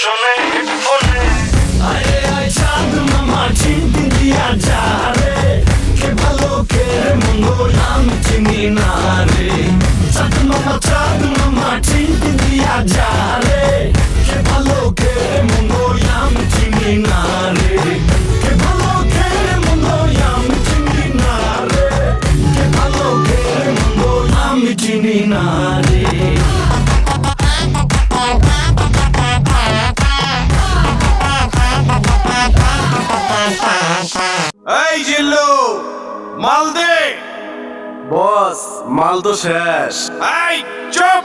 শোনে, ফোনে। আরে, আয় চাঁদ মামা, চিনতে দিয়া যা রে। কে ভালো, কে মঙ্গো নাম চিনি না রে। চাঁদ মামা চাঁদ মামা, চিনতে দিয়া যা রে। মাল দে বস মাল তো শেষ। এই চুপ!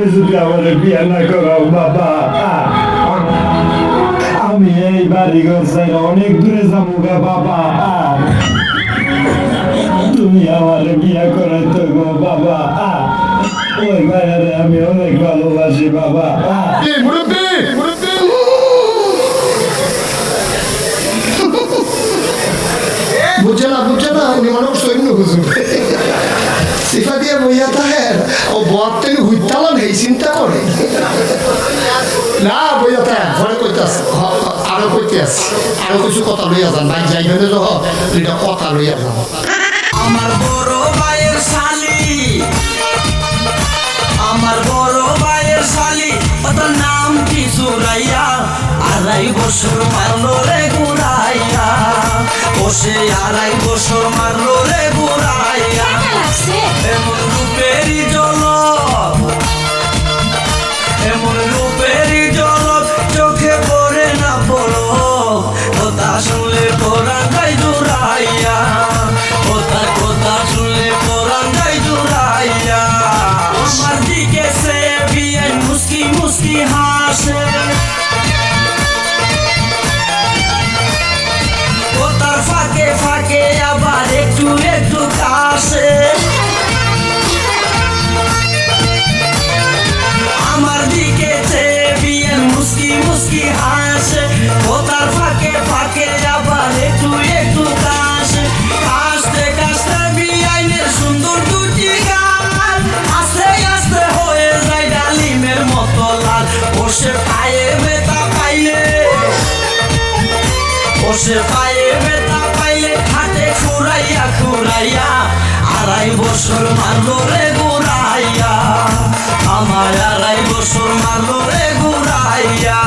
তুমি যদি আমাদের বিয়ে না করাও বাবা। আমি এই বাড়ি ঘর চাই অনেক দূরে যাব গা বাবা। তুমি আমার বিয়ে করাইতে গো বাবা। ওই বাইরে আমি অনেক ভালোবাসি বাবা। বুঝছে না বুঝছে না উনি মানুষ সৈন্য হুজুর সিফা দিয়ে বইয়া থাকেন। ও বর থেকে হুইতালা নেই চিন্তা করে না, বইয়া থাকেন, ঘরে কইতে আছে আরও কইতে আছে। আরও কিছু কথা লইয়া যান, ভাই যাইবেন যখন দুইটা কথা লইয়া যান। আমার বড় ভাইয়ের শালি। আমার বড় ভাইয়ের শালি অত নাম কি সুরাইয়া? আড়াই বছর মারলো রে গুড়াইয়া বসে আড়াই বছর মারলো রে গুড়াইয়া এমন বসে পায়ে বেতা পাইলে হাতে খুরাইয়া খুরাইয়া আড়াই বছর মারলো রে গুড়াইয়া আমার আড়াই বছর মারলো রে গুড়াইয়া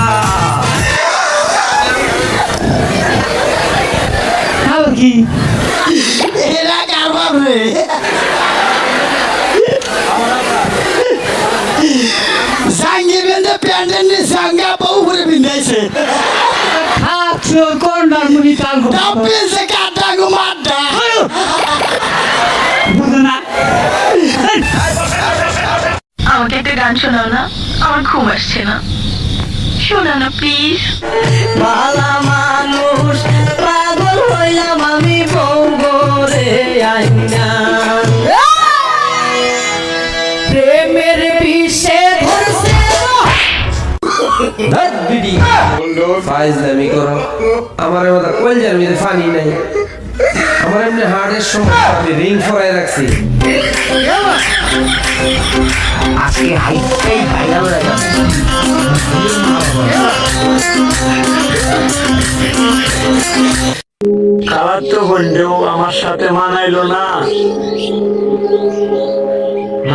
এরা কারবার রে। জাঙ্গি বেঁধে প্যান্ডেল বউ করে বিন্ধাইছে। কাটা আমাকে একটা গান শোনাও না আমার ঘুম আসছে না শোনাও না প্লিজ ভালা মানুষ পাগল হইলাম আমি বউ গরে আইনা ধ্যাৎ বিডি ফাইজলামি করো আমার মতো কলজার মধ্যে ফানি নাই। আমার এমনি হার্টের সময় রিং ফরাই রাখছি। আজকে হাইটাই ভাইরাল খালার তো বন্ধু আমার সাথে মানাইলো না।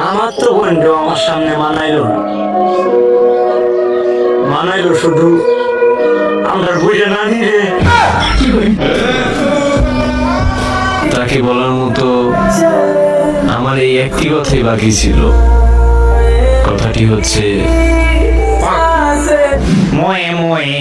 আমার তো বন্ধু আমার সামনে মানাইলো না। মানাইলো শুধু। আমরা বুঝে না নিরে তাকে বলার মতো আমার এই একটি কথাই বাকি ছিল। কথাটি হচ্ছে ময়ে ময়ে।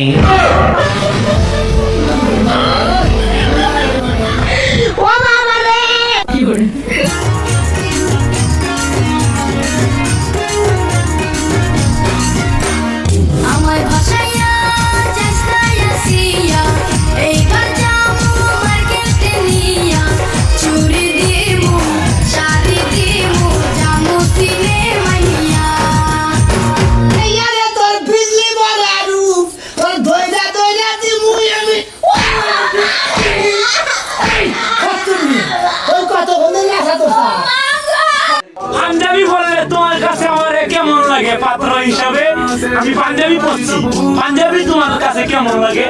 আমি পাঞ্জাবি পরছি। পাঞ্জাবি তোমার কাছে কেমন লাগে?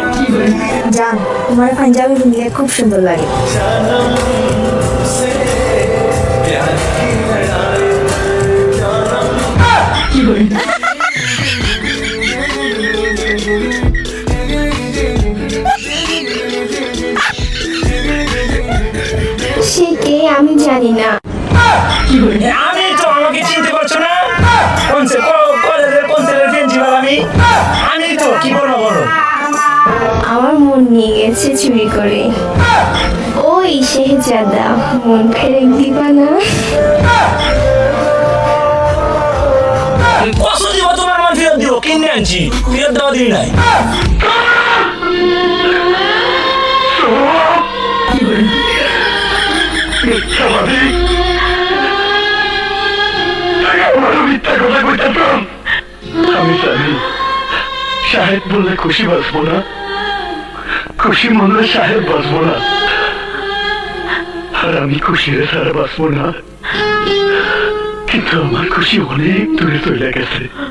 জান তোমার পাঞ্জাবি পিনলে খুব সুন্দর লাগে। সে কে আমি জানি না। আমি আমি তো কি বলব বলো? আমার মন নিয়ে গেছে চুরি করে। ওই শেহজাদা মন ফেরত দিবা না। কষ্ট দিব তোমার মান ফেরত দিব কিনে আনছি ফেরত দেওয়া দিন নাই। আমি জানি। সাহেব বললে খুশি বাঁচবো না। খুশি মনলে সাহেব বাঁচবো না। আর আমি খুশি সারা বাঁচবো না। কিন্তু আমার খুশি অনেক দূরে চলে গেছে।